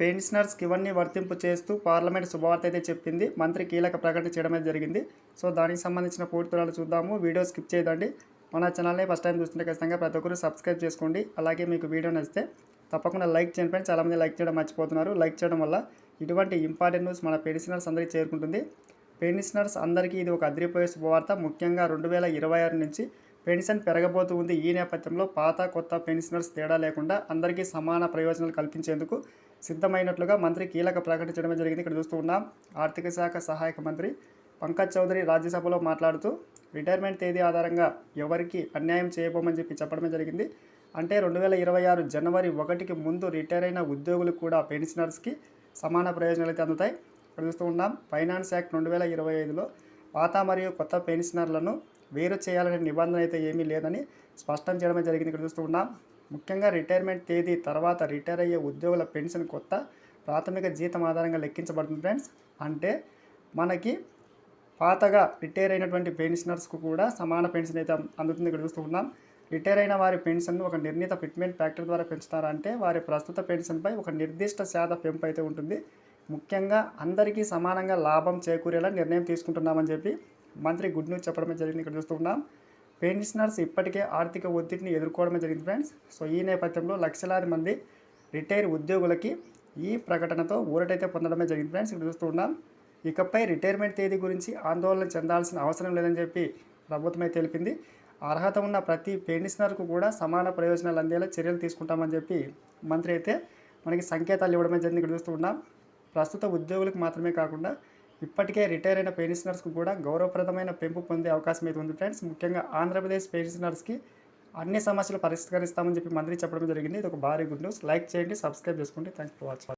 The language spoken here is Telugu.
పెన్షనర్స్కి ఇవన్నీ వర్తింపు చేస్తూ పార్లమెంట్ శుభవార్త అయితే చెప్పింది. మంత్రి కీలక ప్రకటన చేయడం అయితే జరిగింది. సో దానికి సంబంధించిన పూర్తి వివరాలు చూద్దాము. వీడియో స్కిప్ చేయదండి. మన ఛానల్ని ఫస్ట్ టైం చూస్తుంటే ఖచ్చితంగా ప్రతి ఒక్కరు సబ్స్క్రైబ్ చేసుకోండి. అలాగే మీకు వీడియో నచ్చితే తప్పకుండా లైక్ చేయండి ఫ్రెండ్స్. చాలామంది లైక్ చేయడం మర్చిపోతున్నారు. లైక్ చేయడం వల్ల ఇటువంటి ఇంపార్టెంట్ న్యూస్ మన పెన్షనర్స్ అందరికీ చేరుకుంటుంది. పెన్షనర్స్ అందరికీ ఇది ఒక అదిరిపోయే శుభవార్త. ముఖ్యంగా రెండు వేల ఇరవై ఆరు నుంచి పెన్షన్ పెరగబోతూ ఉంది. ఈ నేపథ్యంలో పాత కొత్త పెన్షనర్స్ తేడా లేకుండా అందరికీ సమాన ప్రయోజనాలు కల్పించేందుకు సిద్ధమైనట్లుగా మంత్రి కీలక ప్రకటించడమే జరిగింది. ఇక్కడ చూస్తూ ఉన్నాం. ఆర్థిక శాఖ సహాయక మంత్రి పంకజ్ చౌదరి రాజ్యసభలో మాట్లాడుతూ రిటైర్మెంట్ తేదీ ఆధారంగా ఎవరికి అన్యాయం చేయబోమని చెప్పి చెప్పడమే జరిగింది. అంటే రెండు వేల ఇరవై ఆరు జనవరి ఒకటికి ముందు రిటైర్ అయిన ఉద్యోగులకు కూడా పెన్షనర్స్కి సమాన ప్రయోజనాలు అయితే అందుతాయి. ఇక్కడ చూస్తూ ఉన్నాం. ఫైనాన్స్ యాక్ట్ రెండు వేల ఇరవై ఐదులో పాత మరియు కొత్త పెన్షనర్లను వేరు చేయాలనే నిబంధన అయితే ఏమీ లేదని స్పష్టం చేయడమే జరిగింది. ఇక్కడ చూస్తూ ఉన్నాం. ముఖ్యంగా రిటైర్మెంట్ తేదీ తర్వాత రిటైర్ అయ్యే ఉద్యోగుల పెన్షన్ కొత్త ప్రాథమిక జీతం ఆధారంగా లెక్కించబడుతుంది ఫ్రెండ్స్. అంటే మనకి పాతగా రిటైర్ అయినటువంటి పెన్షనర్స్కు కూడా సమాన పెన్షన్ అయితే అందుతుంది. ఇక్కడ చూస్తూ ఉన్నాం. రిటైర్ అయిన వారి పెన్షన్ను ఒక నిర్ణీత ఫిట్మెంట్ ఫ్యాక్టర్ ద్వారా పెంచుతారంటే వారి ప్రస్తుత పెన్షన్పై ఒక నిర్దిష్ట శాత పెంపు అయితే ఉంటుంది. ముఖ్యంగా అందరికీ సమానంగా లాభం చేకూరేలా నిర్ణయం తీసుకుంటున్నామని చెప్పి మంత్రి గుడ్ న్యూస్ చెప్పడమే జరిగింది ఇక్కడ చూస్తున్నాం పెన్షనర్స్ ఇప్పటికే ఆర్థిక ఒత్తిడిని ఎదుర్కోవడమే జరిగింది ఫ్రెండ్స్. సో ఈ నేపథ్యంలో లక్షలాది మంది రిటైర్ ఉద్యోగులకి ఈ ప్రకటనతో ఊరటైతే పొందడమే జరిగింది ఫ్రెండ్స్ ఇక్కడ చూస్తూ ఉన్నాం. ఇకపై రిటైర్మెంట్ తేదీ గురించి ఆందోళన చెందాల్సిన అవసరం లేదని చెప్పి ప్రభుత్వమే తెలిపింది. అర్హత ఉన్న ప్రతి పెన్షనర్కు కూడా సమాన ప్రయోజనాలు అందేలా చర్యలు తీసుకుంటామని చెప్పి మంత్రి అయితే మనకి సంకేతాలు ఇవ్వడమే జరిగింది ఇక్కడ చూస్తూ ఉన్నాం. ప్రస్తుత ఉద్యోగులకు మాత్రమే కాకుండా ఇప్పటికే రిటైర్ అయిన పెన్షనర్స్కు కూడా గౌరవప్రదమైన పెంపు పొందే అవకాశం అయితే ఉంది ఫ్రెండ్స్. ముఖ్యంగా ఆంధ్రప్రదేశ్ పెన్షనర్స్కి అన్ని సమస్యలు పరిష్కరిస్తామని చెప్పి మంత్రి చెప్పడం జరిగింది. ఇది ఒక భారీ గుడ్ న్యూస్. లైక్ చేయండి సబ్స్క్రైబ్ చేసుకోండి. Thanks for watching.